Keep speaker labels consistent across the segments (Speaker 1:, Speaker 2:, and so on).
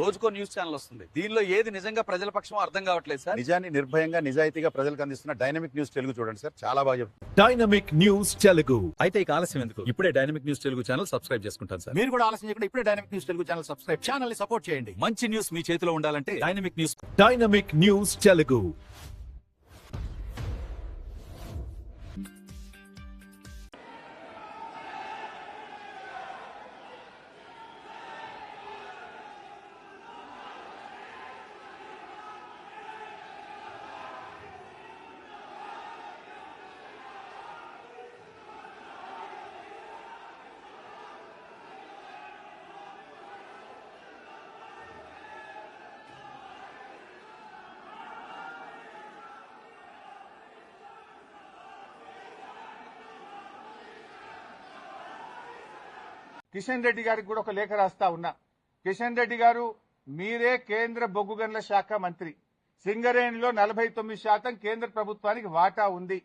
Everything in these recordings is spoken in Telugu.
Speaker 1: రోజుకో న్యూస్ ఛానల్ వస్తుంది. దీనిలో ఏది నిజంగా ప్రజల పక్షం అర్థం కావట్లేదు సార్.
Speaker 2: నిజాన్ని నిర్భయంగా నిజాయితీగా ప్రజలకు అందిస్తున్న డైనమిక్ న్యూస్ తెలుగు చూడండి సార్. చాలా బాగా చెప్తుంది.
Speaker 3: డైనమిక్ న్యూస్ తెలుగు
Speaker 1: అయితే ఇక ఆలస్యం ఎందుకు? ఇప్పుడే dynamic news Telugu channel subscribe చేసుకుంటాను సార్.
Speaker 2: మీరు కూడా ఆలస్యం చేయకుండా ఇప్పుడే dynamic news Telugu channel subscribe ఛానల్ని సపోర్ట్ చేయండి.
Speaker 1: మంచి న్యూస్ మీ చేతిలో ఉండాలంటే dynamic news
Speaker 3: dynamic news Telugu
Speaker 4: Kishan Reddy గారికి కూడా ఒక లేఖ రాస్తా ఉన్నా. కిషన్ రెడ్డి గారు మీరే కేంద్ర బొగ్గు గనుల శాఖ మంత్రి. సింగరేణిలో నలభై తొమ్మిది శాతం కేంద్ర ప్రభుత్వానికి వాటా ఉంది.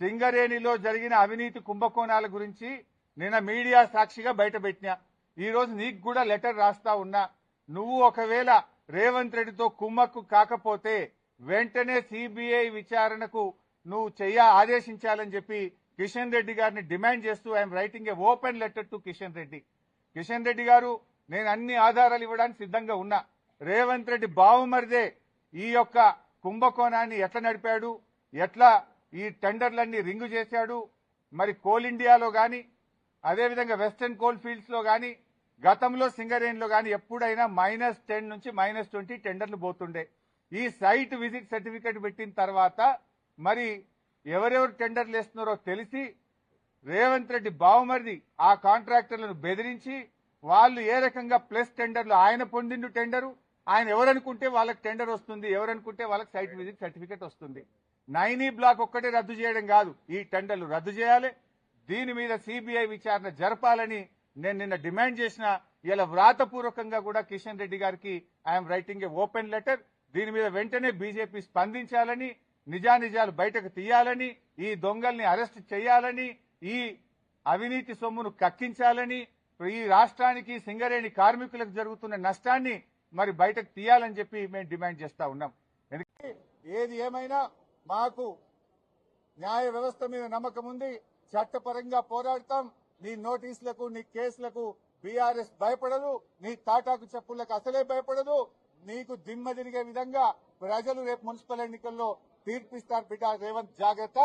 Speaker 4: సింగరేణిలో జరిగిన అవినీతి కుంభకోణాల గురించి నిన్న మీడియా సాక్షిగా బయటపెట్టినా. ఈ రోజు నీకు కూడా లెటర్ రాస్తా ఉన్నా. నువ్వు ఒకవేళ రేవంత్ రెడ్డితో కుమ్మక్కు కాకపోతే వెంటనే సిబిఐ విచారణకు నువ్వు చెయ్య ఆదేశించాలని చెప్పి కిషన్ రెడ్డి గారిని డిమాండ్ చేస్తూ I am writing a open letter to Kishan Reddy. Kishan Reddy గారు నేను అన్ని ఆధారాలు ఇవ్వడానికి సిద్ధంగా ఉన్నా. రేవంత్ రెడ్డి బావుమరిదే ఈ యొక్క కుంభకోణాన్ని ఎట్లా నడిపాడు? ఎట్లా ఈ టెండర్లన్నీ రింగు చేశాడు? మరి కోల్ ఇండియాలో కానీ అదేవిధంగా వెస్టర్న్ కోల్ ఫీల్డ్స్లో గతంలో సింగరేణిలో కానీ ఎప్పుడైనా మైనస్ టెన్ నుంచి మైనస్ ట్వంటీ టెండర్లు పోతుండే. ఈ సైట్ విజిట్ సర్టిఫికేట్ పెట్టిన తర్వాత మరి ఎవరెవరు టెండర్లు వేస్తున్నారో తెలిసి రేవంత్ రెడ్డి బావమరిది ఆ కాంట్రాక్టర్లను బెదిరించి వాళ్ళు ఏ రకంగా ప్లస్ టెండర్లు ఆయన పొందిండు టెండరు? ఆయన ఎవరనుకుంటే వాళ్ళకి టెండర్ వస్తుంది ఎవరనుకుంటే వాళ్ళకి సైట్ విజిట్ సర్టిఫికేట్ వస్తుంది. నైనీ బ్లాక్ ఒక్కటే రద్దు చేయడం కాదు ఈ టెండర్లు రద్దు చేయాలి. దీని మీద సిబిఐ విచారణ జరపాలని నేను నిన్న డిమాండ్ చేసిన ఇలా వ్రాతపూర్వకంగా కూడా కిషన్ రెడ్డి గారికి I am writing a open letter. దీని మీద వెంటనే బీజేపీ స్పందించాలని నిజానిజాలు బయటకు తీయాలని ఈ దొంగల్ని అరెస్ట్ చేయాలని ఈ అవినీతి సొమ్మును కక్కించాలని ఈ రాష్ట్రానికి సింగరేణి కార్మికులకు జరుగుతున్న నష్టాన్ని మరి బయటకు తీయాలని చెప్పి మేము డిమాండ్ చేస్తా ఉన్నాం. ఎందుకంటే ఏది ఏమైనా మాకు న్యాయ వ్యవస్థ మీద నమ్మకం ఉంది చట్టపరంగా పోరాడతాం నీ నోటీసులకు నీ కేసులకు బీఆర్ఎస్ భయపడదు నీ తాటాకు చెప్పులకు అసలే భయపడదు నీకు దిమ్మ తిరిగే విధంగా ప్రజలు రేపు మున్సిపల్ ఎన్నికల్లో తీర్పిస్తారు బిడ్డ రేవంత్ జాగ్రత్త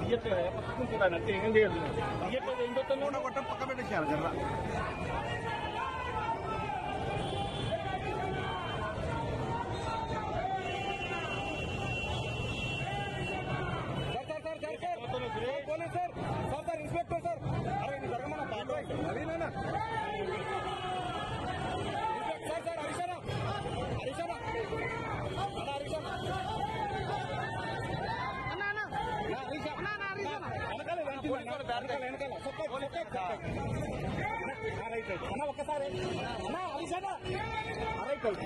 Speaker 5: తీయట్లేదు పట్టుకుంటున్నాను అంటే ఏం చేయదు తీయట్లేదు ఏం చేస్తాను
Speaker 1: పక్క పెట్టేసాను జర్ర
Speaker 5: పోలీస్ రైట్ రైట్ అన్న ఒక్కసారి. అన్న హరిశనా రైట్ రైట్